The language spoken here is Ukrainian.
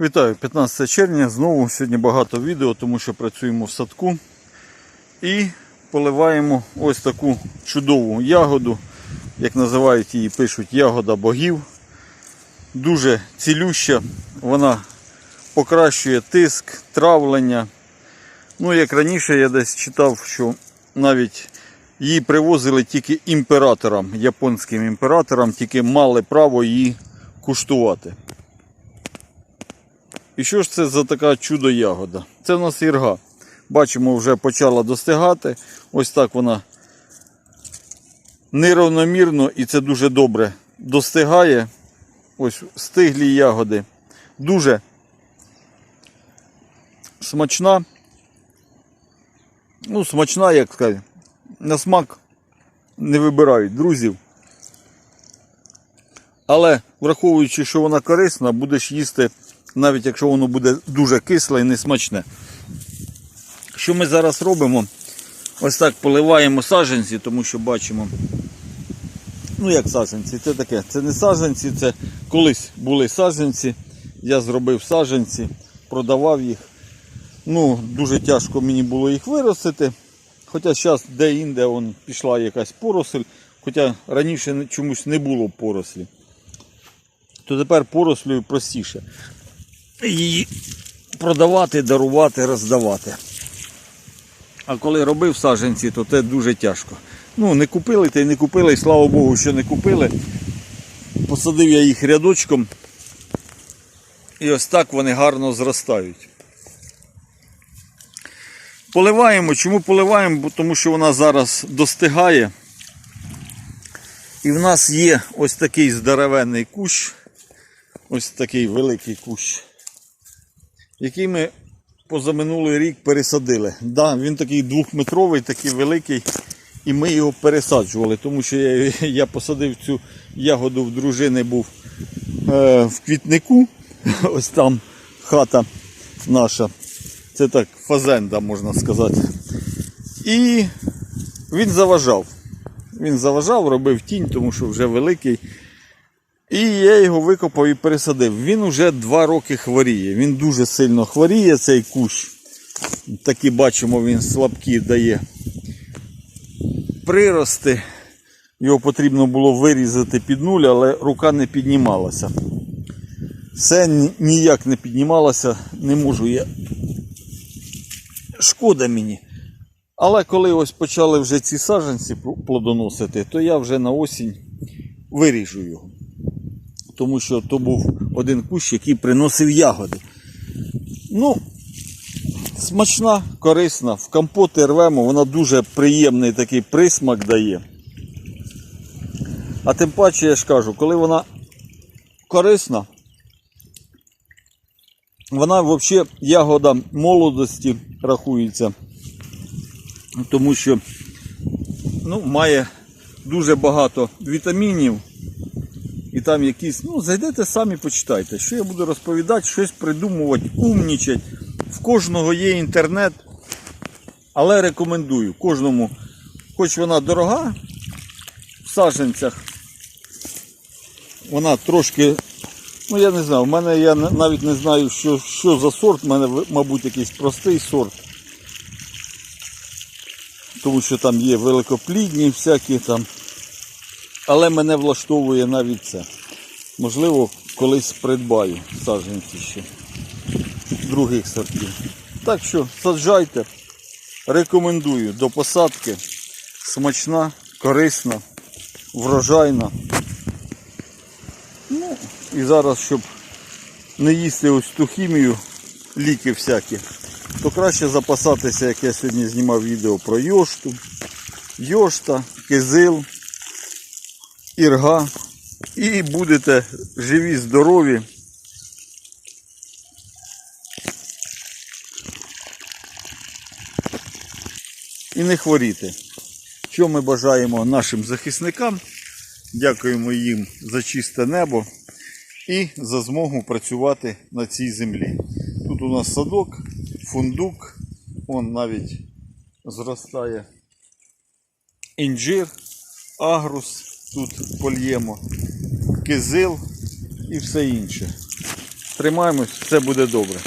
Вітаю, 15 червня. Знову сьогодні багато відео, тому що працюємо в садку. І поливаємо ось таку чудову ягоду, як називають її, пишуть ягода богів. Дуже цілюща, вона покращує тиск, травлення. Ну, як раніше я десь читав, що навіть її привозили тільки імператорам, японським імператорам, тільки мали право її куштувати. І що ж це за така чудо-ягода? Це в нас ірга. Бачимо, вже почала достигати. Ось так вона нерівномірно і це дуже добре достигає. Ось стиглі ягоди. Дуже смачна. Ну, смачна, як сказати. На смак не вибирають друзів. Але враховуючи, що вона корисна, будеш їсти, навіть якщо воно буде дуже кисле і несмачне. Що ми зараз робимо? Ось так поливаємо саджанці, тому що бачимо. Ну як саджанці, це таке. Це не саджанці, це колись були саджанці. Я зробив саджанці, продавав їх. Ну, дуже тяжко мені було їх виростити. Хоча зараз де-інде пішла якась поросль, хоча раніше чомусь не було порослі. То тепер порослю простіше. Її продавати, дарувати, роздавати. А коли робив саджанці, то це дуже тяжко. Ну, не купили та й не купили, і слава Богу, що не купили. Посадив я їх рядочком. І ось так вони гарно зростають. Поливаємо. Чому поливаємо? Тому що вона зараз достигає. І в нас є ось такий здоровенний кущ. Ось такий великий кущ. Який ми позаминулий рік пересадили. Да, він такий двохметровий, такий великий. І ми його пересаджували, тому що я, я посадив цю ягоду в дружини був е, в квітнику. Ось там хата наша. Це так, фазенда, можна сказати. І він заважав. Він заважав, робив тінь, тому що вже великий. І я його викопав і пересадив. Він вже два роки хворіє. Він дуже сильно хворіє, цей кущ. Такі бачимо, він слабкі дає прирости. Його потрібно було вирізати під нуль, але рука не піднімалася. Все ніяк не піднімалося, не можу я. Шкода мені. Але коли ось почали вже ці саджанці плодоносити, то я вже на осінь виріжу його. Тому що то був один кущ, який приносив ягоди. Ну, смачна, корисна. В компоти рвемо, вона дуже приємний такий присмак дає. А тим паче, я ж кажу, коли вона корисна, вона взагалі ягода молодості рахується. Тому що ну, має дуже багато вітамінів. І там якісь, ну, зайдете самі почитайте, що я буду розповідати, щось придумувати, умнічать. В кожного є інтернет, але рекомендую кожному, хоч вона дорога в саджанцях, вона трошки, ну я не знаю, в мене я навіть не знаю, що, що за сорт, в мене, мабуть, якийсь простий сорт. Тому що там є великоплідні всякі там. Але мене влаштовує навіть це. Можливо, колись придбаю саджанці ще других сортів. Так що саджайте. Рекомендую до посадки. Смачна, корисна, врожайна. Ну, і зараз, щоб не їсти ось ту хімію, ліки всякі, то краще запасатися, як я сьогодні знімав відео про йошту, йошта, кизил, ірга. І будете живі, здорові. І не хворіти. Що ми бажаємо нашим захисникам? Дякуємо їм за чисте небо і за змогу працювати на цій землі. Тут у нас садок, фундук, он навіть зростає інжир, агрус тут польємо, кизил і все інше. тримаємось, все буде добре.